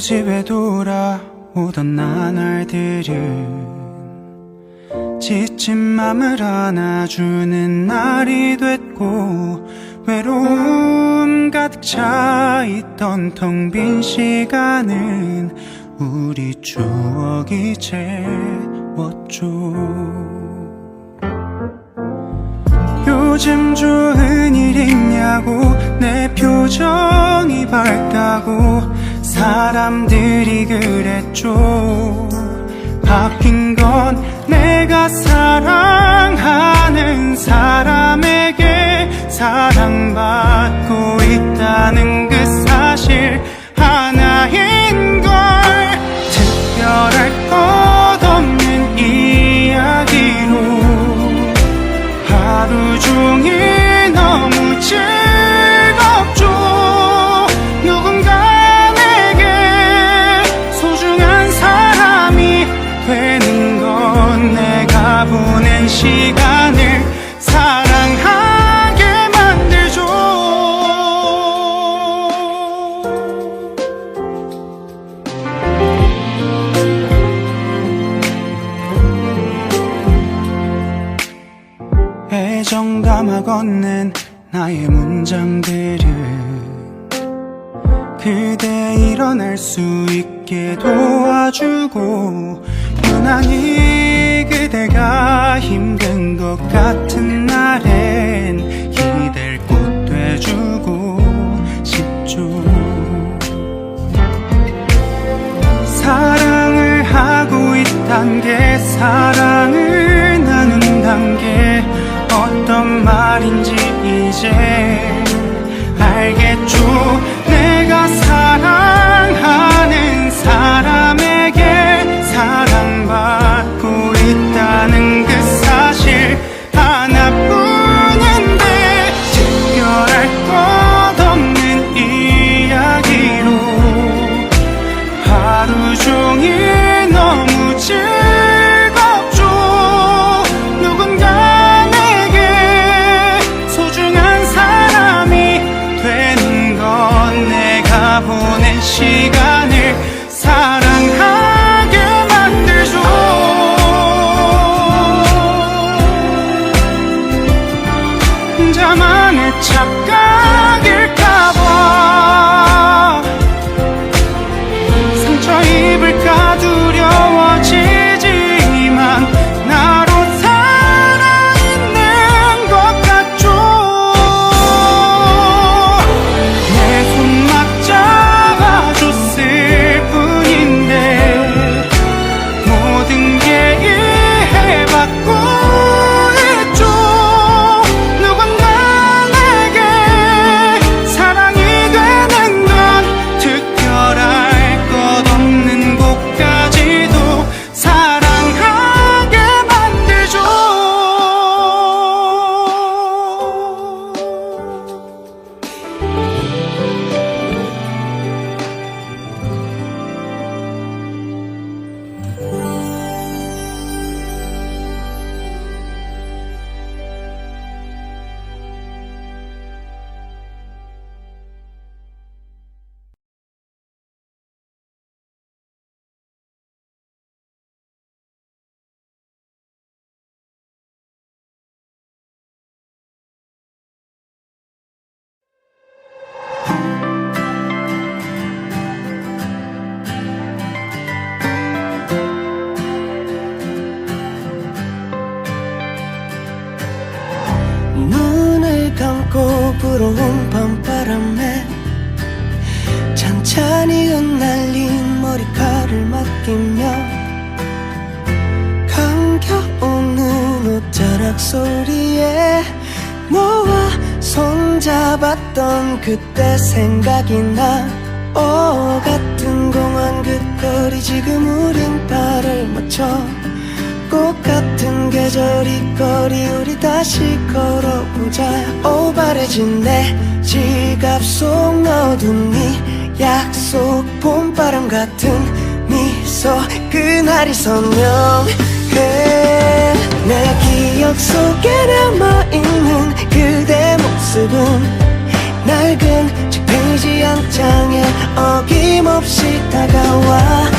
집에 돌아오던 나날들은 지친 맘을 안아주는 날이 됐고 외로움 가득 차 있던 텅 빈 시간은 우리 추억이 채웠죠. 요즘 좋은 일 있냐고 내 표정이 밝다고 사람들이 그랬죠. 바뀐 건 내가 사랑하는 사람에게 사랑받 건넨 나의 문장들은 그대 일어날 수 있게 도와주고 유난히 그대가 힘든 것 같은 날엔 시간 바람에 찬찬히 흩날린 머리카락을 맡기며 감겨오는 옷자락 소리에 너와 손잡았던 그때 생각이 나. 오 같은 공원 그 거리 지금 우린 발을 맞춰 계절이 거리 우리 다시 걸어보자. 오바래진 내 지갑 속 넣어둔 네 약속 봄바람 같은 미소 그날이 선명해 내 기억 속에 남아있는 그대 모습은 낡은 책 페이지 한 장에 어김없이 다가와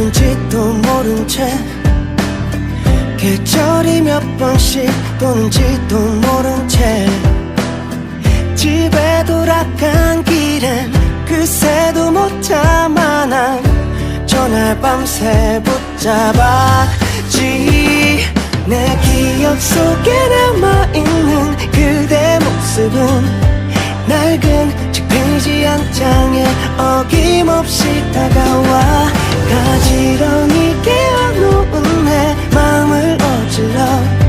흐른지도 모른 채 계절이 몇 번씩 도는지도 모른 채 집에 돌아간 길엔 그새도 못 참아 난 전날 밤새 붙잡았지. 내 기억 속에 남아있는 그대 모습은 낡은 책 페이지 한 장에 어김없이 다가와 가지런히 깨어놓은 내 마음을 어질러